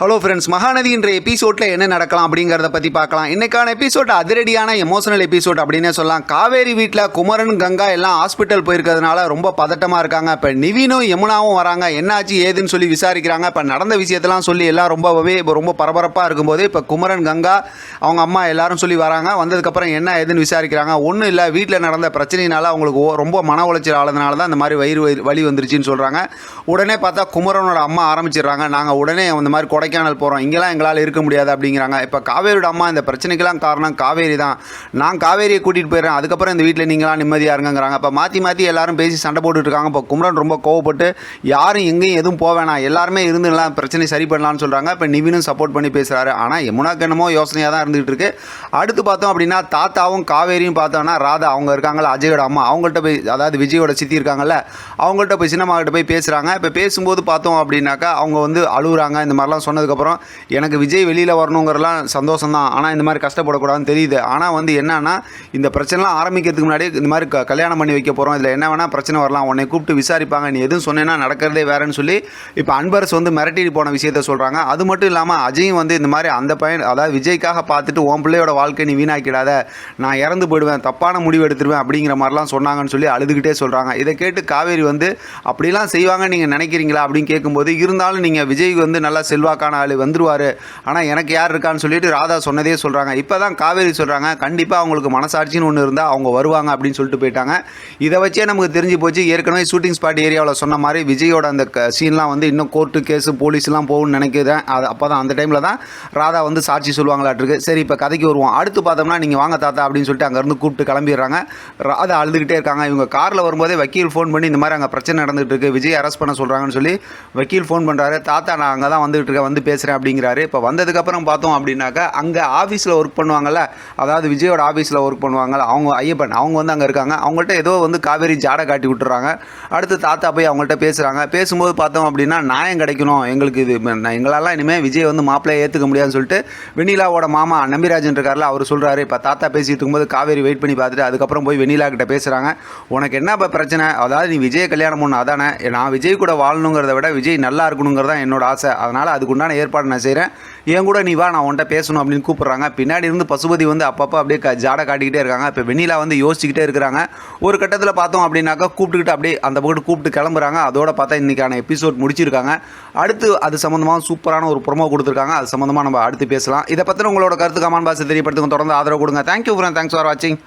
Hello friends Mahanadi என்ற எபிசோடில் என்ன நடக்கலாம் அப்படிங்கிறத பற்றி பார்க்கலாம். இன்னைக்கான எபிசோட் அதிரடியான எமோஷனல் எபிசோட் அப்படின்னே சொல்லலாம். காவேரி வீட்டில் குமரன் கங்கா எல்லாம் ஹாஸ்பிட்டல் போயிருக்கிறதுனால ரொம்ப பதட்டமாக இருக்காங்க. இப்போ நிவினும் யமுனாவும் வராங்க. என்னாச்சு ஏதுன்னு சொல்லி விசாரிக்கிறாங்க. இப்போ நடந்த விஷயத்தெல்லாம் சொல்லி எல்லாம் ரொம்பவே இப்போ ரொம்ப பரபரப்பாக இருக்கும்போது இப்போ குமரன் கங்கா அவங்க அம்மா எல்லாரும் சொல்லி வராங்க. வந்ததுக்கப்புறம் என்ன ஏதுன்னு விசாரிக்கிறாங்க. ஒன்றும் இல்லை வீட்டில் நடந்த பிரச்சனையினால அவங்களுக்கு ஓ- ரொம்ப மன உளைச்சல் ஆனதுனால தான் இந்த மாதிரி வயிறு வலி- வலி வந்துருச்சுன்னு சொல்கிறாங்க உடனே பார்த்தா குமரனோட அம்மா ஆரம்பிச்சிடுறாங்க. நாங்கள் உடனே அந்த மாதிரி கொடைக்கானல் போகிறோம் இங்கெல்லாம் எங்களால் இருக்க முடியாது அப்படிங்கிறாங்க. இப்போ காவேரியோட அம்மா இந்த பிரச்சனைக்கெல்லாம் காரணம் காவேரி தான். நான் காவேரியை கூட்டிகிட்டு போயிடுறேன். அதுக்கப்புறம் இந்த வீட்டில் நீங்களாம் நிம்மதியாக இருங்கங்கிறாங்க. இப்போ மாற்றி மாற்றி எல்லாரும் பேசி சண்டை போட்டுட்டு இருக்காங்க. இப்போ குமரன் ரொம்ப கோவப்பட்டு யாரும் எங்கேயும் எதுவும் போவேணாம் எல்லாருமே இருந்துலாம் பிரச்சனை சரி பண்ணலாம்னு சொல்கிறாங்க இப்போ நிவினும் சப்போர்ட் பண்ணி பேசுகிறாரு ஆனால் யமுனாக்கு என்னமோ யோசனையாக தான் இருந்துகிட்டு இருக்கு. அடுத்து பார்த்தோம் அப்படின்னா தாத்தாவும் காவேரியும் பார்த்தோன்னா ராதா அவங்க இருக்காங்களா அஜயோட அம்மா. அவங்கள்ட்ட போய் அதாவது விஜயோட சித்தி இருக்காங்கல்ல அவங்கள்ட்ட போய் சின்னம்மா கிட்ட போய் பேசுகிறாங்க இப்போ பேசும்போது பார்த்தோம் அப்படின்னாக்கா அவங்க வந்து அழுகுறாங்க. இந்த மாதிரிலாம் சொன்னதுக்கப்புறம் எனக்கு விஜய் வெளியில் வரணுங்கிறலாம் சந்தோஷம் தான் ஆனால் இந்த மாதிரி கஷ்டப்படக்கூடாதுன்னு தெரியுது. ஆனால் வந்து என்னன்னா இந்த பிரச்சனைலாம் ஆரம்பிக்கிறதுக்கு முன்னாடி இந்த மாதிரி க- கல்யாணம் பண்ணி வைக்க போகிறோம் இதில் என்ன வேணால் பிரச்சனை வரலாம். உன்னை கூப்பிட்டு விசாரிப்பாங்க. நீ எதுவும் சொன்னேன்னா நடக்கிறதே வேறேன்னு சொல்லி இப்போ அன்பரஸ் வந்து மிரட்டிட்டு போன விஷயத்த சொல்கிறாங்க அது மட்டும் இல்லாமல் அஜயும் வந்து இந்த மாதிரி அந்த பையன் அதாவது விஜய்க்காக பார்த்துட்டு உன் பிள்ளையோட வாழ்க்கை நீ வீணாக்கிடாத. நான் இறந்து போயிடுவேன். தப்பான முடிவு எடுத்துருவேன். அப்படிங்கிற மாதிரிலாம் சொன்னாங்கன்னு சொல்லி அழுதுகிட்டே சொல்கிறாங்க இதை கேட்டு காவேரி வந்து அப்படிலாம் செய்வாங்க நீங்கள் நினைக்கிறீங்களா? அப்படின்னு கேட்கும்போது இருந்தாலும் நீங்கள் விஜய் வந்து நல்லா செல்வாக்கான ஆள் வந்துருவார். ஆனால் எனக்கு யார் இருக்கான்னு சொல்லிட்டு ராதா சொன்னதே சொல்கிறாங்க இப்போ தான் காவேரி சொல்கிறாங்க கண்டிப்பாக அவங்களுக்கு மனசாட்சின்னு ஒன்று இருந்தால் அவங்க வருவாங்க அப்படின்னு சொல்லிட்டு போயிட்டாங்க. இதை வச்சே நமக்கு தெரிஞ்சு போச்சு. ஏற்கனவே ஷூட்டிங் ஸ்பாட் ஏரியாவில் சொன்ன மாதிரி விஜயோட அந்த சீன்லாம் வந்து இன்னும் கோர்ட்டு கேஸு போலீஸ்லாம் போகும்னு நினைக்கிறேன் அது அப்போ தான் அந்த டைமில் தான் ராதா வந்து சாட்சி சொல்லுவாங்களாட்டிருக்கு. சரி இப்போ கதைக்கு வருவோம். அடுத்து பார்த்தோம்னா நீங்கள் வாங்க தாத்தா அப்படின்னு சொல்லிட்டு அங்கேருந்து கூப்பிட்டு கிளம்பிடுறாங்க. ராதா அழுதுகிட்டே இருக்காங்க. இவங்க காரில் வரும்போதே வக்கீல் ஃபோன் பண்ணி இந்த மாதிரி அங்கே பிரச்சனை நடந்துகிட்டு இருக்கு. விஜய் அரெஸ்ட் பண்ண சொல்கிறாங்கன்னு சொல்லி வக்கீல் ஃபோன் பண்ணுறாரு தாத்தா நான் அங்கே தான் வந்துகிட்டு இருக்கேன். வந்து பேசுகிறேன் அப்படிங்கிறாரு. இப்போ வந்ததுக்கப்புறம் பார்த்தோம் அப்படின்னாக்கா அங்கே ஆஃபீஸில் ஒர்க் பண்ணுவாங்கள்ல அதாவது விஜயோட ஆஃபீஸில் ஒர்க் பண்ணுவாங்கள்ல அவங்க ஐயப்பன் அவங்க வந்து அங்கே இருக்காங்க. அவங்கள்ட்ட ஏதோ வந்து காவேரி ஜாடை காட்டி விட்டுறாங்க. அடுத்து தாத்தா போய் அவங்கள்ட்ட பேசுகிறாங்க பேசும்போது பார்த்தோம் அப்படின்னா நியாயம் கிடைக்கணும். எங்களுக்கு இது எங்களாலாம் இனிமேல் விஜய் வந்து மாப்பிள்ளையை ஏற்றுக்க முடியாதுன்னு சொல்லிட்டு வெண்ணிலாவோட மாமா நம்பிராஜன் இருக்கார்ல அவர் சொல்கிறாரு இப்போ தாத்தா பேசிட்டு இருக்கும்போது காவேரி வெயிட் பண்ணி பார்த்துட்டு அதுக்கப்புறம் போய் வெண்ணிலா கிட்ட பேசுகிறாங்க உனக்கு என்ன இப்போ பிரச்சனை? அதாவது நீ விஜய் கல்யாணம் பண்ணு அதானே? நான் விஜய் கூட வாழணுங்கிறத விட விஜய் நல்லா இருக்கணுங்கிறது தான் என்னோட ஆசை. அதனால் அதுக்குண்டான ஏற்பாடு நான் செய்கிறேன் என் கூட நீ வா நான் உன்ட்ட பேசணும் அப்படின்னு கூப்பிட்றாங்க. பின்னாடி இருந்து பசுபதி வந்து அப்பப்போ அப்படியே க ஜாடை காட்டிக்கிட்டே இருக்காங்க. இப்போ வெண்ணிலா வந்து யோசிச்சுக்கிட்டே இருக்கிறாங்க. ஒரு கட்டத்தில் பார்த்தோம் அப்படின்னாக்கா கூப்பிட்டுக்கிட்டு அப்படியே அந்த பக்கத்து கூப்பிட்டு கிளம்புறாங்க. அதோட பார்த்தா இன்றைக்கான எபிசோட் முடிச்சிருக்காங்க. அடுத்து அது சம்மந்தமாக சூப்பரான ஒரு ப்ரொமோ கொடுத்துருக்காங்க. அது சம்மந்தமாக நம்ம அடுத்து பேசலாம். இதை பற்றின உங்களோட கருத்து கமான் பாஸ் தெரியப்படுத்துங்க. தொடர்ந்து ஆதரவு கொடுங்க. தேங்க்யூ ஃப்ரெண்ட் தேங்க்ஸ் ஃபார் வாட்சிங்